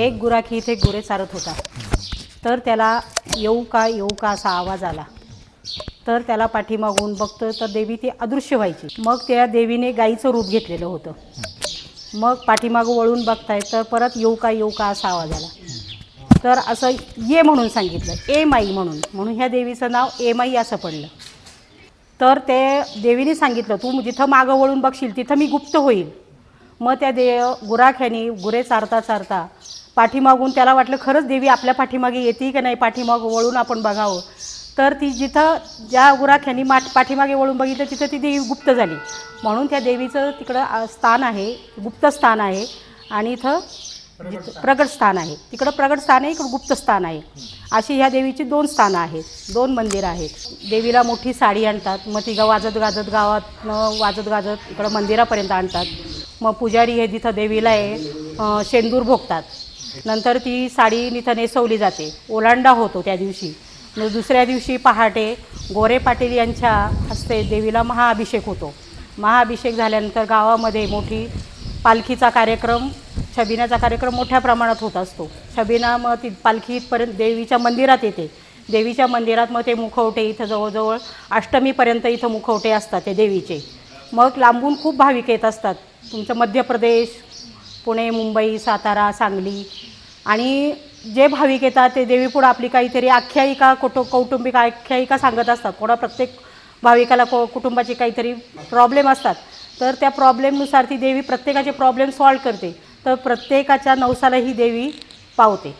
एक गुराखी इथे गुरे चारत होता. तर त्याला येऊ का येऊ का असा आवाज आला. तर त्याला पाठीमागून बघतो तर देवी ती अदृश्य व्हायची. मग त्या देवीने गाईचं रूप घेतलेलं होतं. मग पाठीमागं वळून बघताय तर परत येऊ का येऊ का असा आवाज आला. तर असं ये म्हणून सांगितलं ए माई म्हणून. म्हणून ह्या देवीचं नाव ए माई असं पडलं. तर ते देवीने सांगितलं तू जिथं मागं वळून बघशील तिथं मी गुप्त होईल. मग त्या दे गुराख्यानी गुरे चारता चारता पाठीमागून त्याला वाटलं खरंच देवी आपल्या पाठीमागे येते की नाही पाठीमागं वळून आपण बघावं. तर ती जिथं ज्या गुराख्यानी माठ पाठीमागे वळून बघितलं तिथं ती देवी गुप्त झाली. म्हणून त्या देवीचं तिकडं स्थान आहे गुप्त स्थान आहे आणि इथं जिथं प्रगट स्थान आहे. तिकडं प्रगट स्थान आहे इकडं गुप्त स्थान आहे. अशी ह्या देवीची दोन स्थानं आहेत दोन मंदिरं आहेत. देवीला मोठी साडी आणतात मग ती वाजत गाजत गावात वाजत गाजत इकडं मंदिरापर्यंत आणतात. मग पुजारी हे तिथं देवीला आहे शेंदूर भोगतात. नंतर ती साडी निथं नेसवली जाते. ओलांडा होतो त्या दिवशी. मग दुसऱ्या दिवशी पहाटे गोरे पाटील यांच्या हस्ते देवीला महाअभिषेक होतो. महाअभिषेक झाल्यानंतर गावामध्ये मोठी पालखीचा कार्यक्रम छबिनाचा कार्यक्रम मोठ्या प्रमाणात होत असतो. छबिना मग ती पालखी इथपर्यंत देवीच्या मंदिरात येते. देवीच्या मंदिरात मग ते मुखवटे इथं जवळजवळ अष्टमीपर्यंत इथं मुखवटे असतात ते देवीचे. मग लांबून खूप भाविक येत असतात. तुमचं मध्य प्रदेश पुणे मुंबई सातारा सांगली आणि जे भाविक येतात ते देवीपुढं आपली काहीतरी आख्यायिका कुटु कौटुंबिक आख्यायिका सांगत असतात. कोणा प्रत्येक भाविकाला को कुटुंबाची काहीतरी प्रॉब्लेम असतात. तर त्या प्रॉब्लेमनुसार ती देवी प्रत्येकाचे प्रॉब्लेम सॉल्व करते. तर प्रत्येकाच्या नवसाला ही देवी पावते.